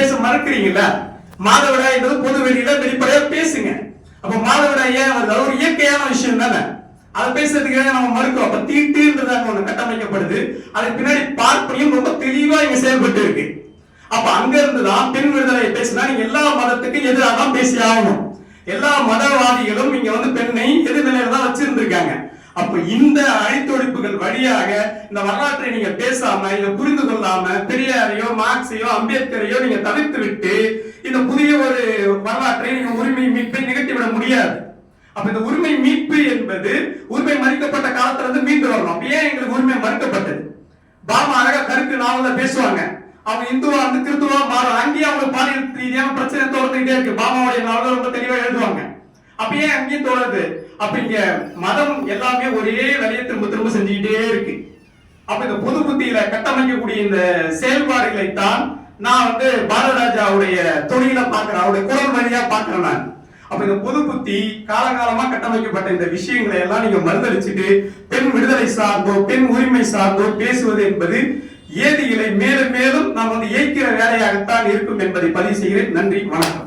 பேச மறுக்கிறீங்கல்ல மாதவிடாய் என்பது பொது வெளியில வெளிப்படையா பேசுங்க. அப்ப மாதவிடாய் ஏன் வருது? அது ஒரு இயற்கையான விஷயம் தானே. அதை பேசுறதுக்காக நம்ம மறுக்கிறோம்? அப்ப தீட்டுன்றதாக ஒண்ணு கட்டமைக்கப்படுது. அதுக்கு பின்னாடி பார்ப்பனையும் ரொம்ப தெளிவா இங்க செயல்பட்டு இருக்கு. அப்ப அங்க இருந்துதான் பெண் விடுதலை பேசினா நீங்க எல்லா மதத்துக்கும் எதிராக தான் பேசி ஆகணும். எல்லா மதவாதிகளும் இங்க வந்து பெண்ணை எதிர்நிலையில தான் வச்சிருந்திருக்காங்க. அப்ப இந்த அழித்தொழிப்பு இந்த வரலாற்றை நீங்க பேசாம இதை புரிந்து கொள்ளாம பெரியாரையோ மார்க்ஸையோ அம்பேத்கரையோ நீங்க தவிர்த்து விட்டு இந்த புதிய ஒரு வரலாற்றை நீங்க உரிமை மீட்பை நிகழ்த்தி விட முடியாது. அப்ப இந்த உரிமை மீட்பு என்பது உரிமை மறுக்கப்பட்ட காலத்துல இருந்து மீண்டு வரணும். அப்ப ஏன் எங்களுக்கு உரிமை மறுக்கப்பட்டது? பாமா அழகா கருத்து நாவல பேசுவாங்க. அவங்க இந்துவா வந்து கிறிஸ்துவா மாறும் அங்கேயும் அவங்க பாலியல் ரீதியான பிரச்சனை தொடர்ந்துகிட்டே இருக்கு. பாபாவுடைய நாவல ரொம்ப தெளிவா எழுதுவாங்க. அப்ப ஏன் அங்கேயும் தோறது அப்ப இங்க மதம் எல்லாமே ஒரே வழியை திரும்ப திரும்ப செஞ்சுக்கிட்டே இருக்கு. அப்ப இந்த பொது புத்தியில கட்டமைக்கக்கூடிய இந்த செயல்பாடுகளை தான் நான் வந்து பாரதராஜாவுடைய தொழில பாக்குறேன் அவருடைய குரல் வழியா பாக்குறேன் நான். அப்ப இந்த புது புத்தி காலகாலமா கட்டமைக்கப்பட்ட இந்த விஷயங்களை எல்லாம் நீங்க மறுதளிச்சுட்டு பெண் விடுதலை சார்ந்தோ பெண் உரிமை சார்ந்தோ பேசுவது என்பது ஏதிகளை மேலும் மேலும் நாம் வந்து ஏய்க்கிற வேலையாகத்தான் இருக்கும் என்பதை பதிவு செய்கிறேன். நன்றி வணக்கம்.